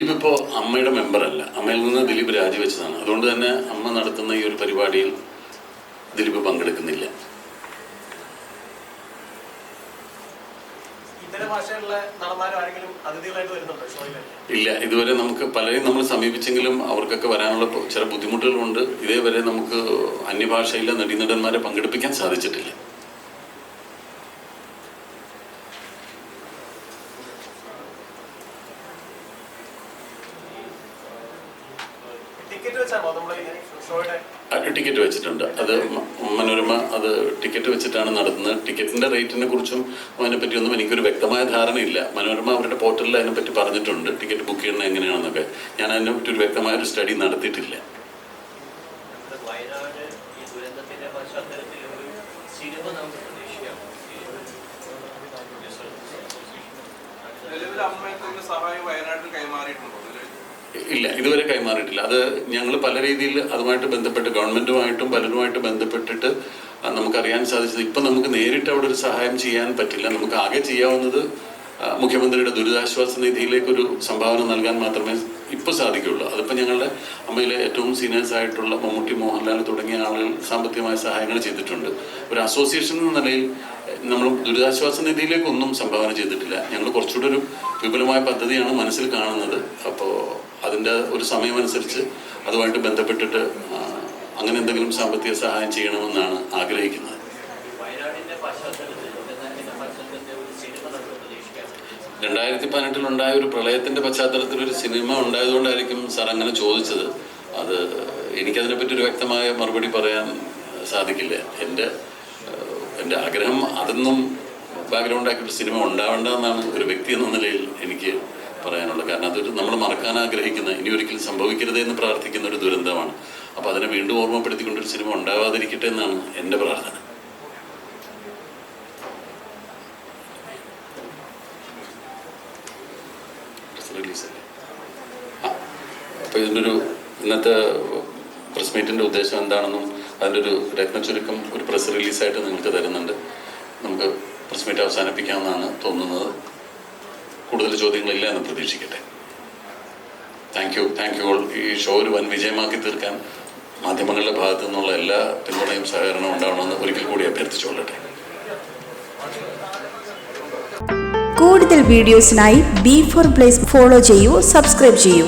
ഇതിപ്പോ അമ്മയുടെ മെമ്പറല്ല അമ്മയിൽ നിന്ന് ദിലീപ് രാജിവെച്ചതാണ്. അതുകൊണ്ട് തന്നെ അമ്മ നടത്തുന്ന ഈ ഒരു പരിപാടിയിൽ ദിലീപ് പങ്കെടുക്കുന്നില്ല. ഇല്ല. ഇതുവരെ നമുക്ക് പലരെയും നമ്മൾ സമീപിച്ചെങ്കിലും അവർക്കൊക്കെ വരാനുള്ള ചില ബുദ്ധിമുട്ടുകളുണ്ട്. ഇതേവരെ നമുക്ക് അന്യഭാഷയിലെ നടീനടന്മാരെ പങ്കെടുപ്പിക്കാൻ സാധിച്ചിട്ടില്ല. ടിക്കറ്റ് വെച്ചിട്ടുണ്ട്. അത് മനോരമ അത് ടിക്കറ്റ് വെച്ചിട്ടാണ് നടത്തുന്നത്. ടിക്കറ്റിന്റെ റേറ്റിനെ കുറിച്ചും അതിനെപ്പറ്റിയൊന്നും എനിക്കൊരു വ്യക്തമായ ധാരണയില്ല. മനോരമ അവരുടെ പോർട്ടലിൽ അതിനെപ്പറ്റി പറഞ്ഞിട്ടുണ്ട്. ടിക്കറ്റ് ബുക്ക് ചെയ്യുന്നത് എങ്ങനെയാണെന്നൊക്കെ. ഞാൻ അതിനെപ്പറ്റി ഒരു വ്യക്തമായ ഒരു സ്റ്റഡി നടത്തിയിട്ടില്ല നിലവിൽ സഹായം വയനാട്ടിൽ കൈമാറിയിട്ടുണ്ടോ? ഇല്ല ഇതുവരെ കൈമാറിയിട്ടില്ല. അത് ഞങ്ങൾ പല രീതിയിൽ അതുമായിട്ട് ബന്ധപ്പെട്ട് ഗവൺമെന്റുമായിട്ടും പലരുമായിട്ട് ബന്ധപ്പെട്ടിട്ട് നമുക്കറിയാൻ സാധിച്ചത്. ഇപ്പം നമുക്ക് നേരിട്ട് അവിടെ ഒരു സഹായം ചെയ്യാൻ പറ്റില്ല. നമുക്ക് ആകെ ചെയ്യാവുന്നത് മുഖ്യമന്ത്രിയുടെ ദുരിതാശ്വാസ നിധിയിലേക്ക് ഒരു സംഭാവന നൽകാൻ മാത്രമേ ഇപ്പോൾ സാധിക്കുകയുള്ളൂ അതിപ്പോൾ ഞങ്ങളുടെ അമ്മയിലെ ഏറ്റവും സീനിയേഴ്സ് ആയിട്ടുള്ള മമ്മൂട്ടി മോഹൻലാൽ തുടങ്ങിയ ആളുകൾ സാമ്പത്തികമായ സഹായങ്ങൾ ചെയ്തിട്ടുണ്ട്. ഒരു അസോസിയേഷൻ എന്ന നിലയിൽ നമ്മൾ ദുരിതാശ്വാസ നിധിയിലേക്കൊന്നും സംഭാവന ചെയ്തിട്ടില്ല. ഞങ്ങൾ കുറച്ചുകൂടെ ഒരു വിപുലമായ പദ്ധതിയാണ് മനസ്സിൽ കാണുന്നത്. അപ്പോൾ അതിന്റെ ഒരു സമയമനുസരിച്ച് അതുമായിട്ട് ബന്ധപ്പെട്ടിട്ട് അങ്ങനെ എന്തെങ്കിലും സാമ്പത്തിക സഹായം ചെയ്യണമെന്നാണ് ആഗ്രഹിക്കുന്നത്. രണ്ടായിരത്തി പതിനെട്ടിലുണ്ടായ ഒരു പ്രളയത്തിന്റെ പശ്ചാത്തലത്തിൽ ഒരു സിനിമ ഉണ്ടായതുകൊണ്ടായിരിക്കും സാർ അങ്ങനെ ചോദിച്ചത്. അത് എനിക്കതിനെപ്പറ്റി ഒരു വ്യക്തമായ മറുപടി പറയാൻ സാധിക്കില്ല. എന്റെ എന്റെ ആഗ്രഹം അതൊന്നും ബാക്ക്ഗ്രൗണ്ടാക്കിയിട്ട് സിനിമ ഉണ്ടാവേണ്ട എന്നാണ് ഒരു വ്യക്തി എന്ന നിലയിൽ എനിക്ക് പറയാനുള്ളത്. കാരണം അതൊരു നമ്മൾ മറക്കാൻ ആഗ്രഹിക്കുന്ന ഇനി ഒരിക്കലും സംഭവിക്കരുതേ എന്ന് പ്രാർത്ഥിക്കുന്ന ഒരു ദുരന്തമാണ്. അപ്പോൾ അതിനെ വീണ്ടും ഓർമ്മപ്പെടുത്തിക്കൊണ്ട് ഒരു സിനിമ ഉണ്ടാവാതിരിക്കട്ടെ എന്നാണ് എന്റെ പ്രാർത്ഥന. റിലീസ് അല്ലേ? അപ്പോൾ ഇതിന്റെ ഇന്നത്തെ പ്രസ് മീറ്റിന്റെ ഉദ്ദേശം എന്താണെന്നും അതിന്റെ ഒരു രത്നച്ചുരുക്കം ഒരു പ്രസ് റിലീസായിട്ട് നിങ്ങൾക്ക് തരുന്നുണ്ട്. നമുക്ക് പ്രസ് മീറ്റ് അവസാനിപ്പിക്കാമെന്നാണ് തോന്നുന്നത്. കൂടുതൽ ചോദ്യങ്ങളില്ല എന്ന് പ്രതീക്ഷിക്കട്ടെ. താങ്ക് യു താങ്ക് യു ഈ ഷോ ഒരു വൻ വിജയമാക്കി തീർക്കാൻ മാധ്യമങ്ങളുടെ ഭാഗത്തു നിന്നുള്ള എല്ലാ പിന്തുണയും സഹകരണവും ഉണ്ടാവണമെന്ന് ഒരിക്കൽ കൂടി അഭ്യർത്ഥിച്ചുകൊള്ളട്ടെ കൂടുതൽ വീഡിയോസിനായി ബി ഫോർ പ്ലേസ് ഫോളോ ചെയ്യൂ സബ്സ്ക്രൈബ് ചെയ്യൂ.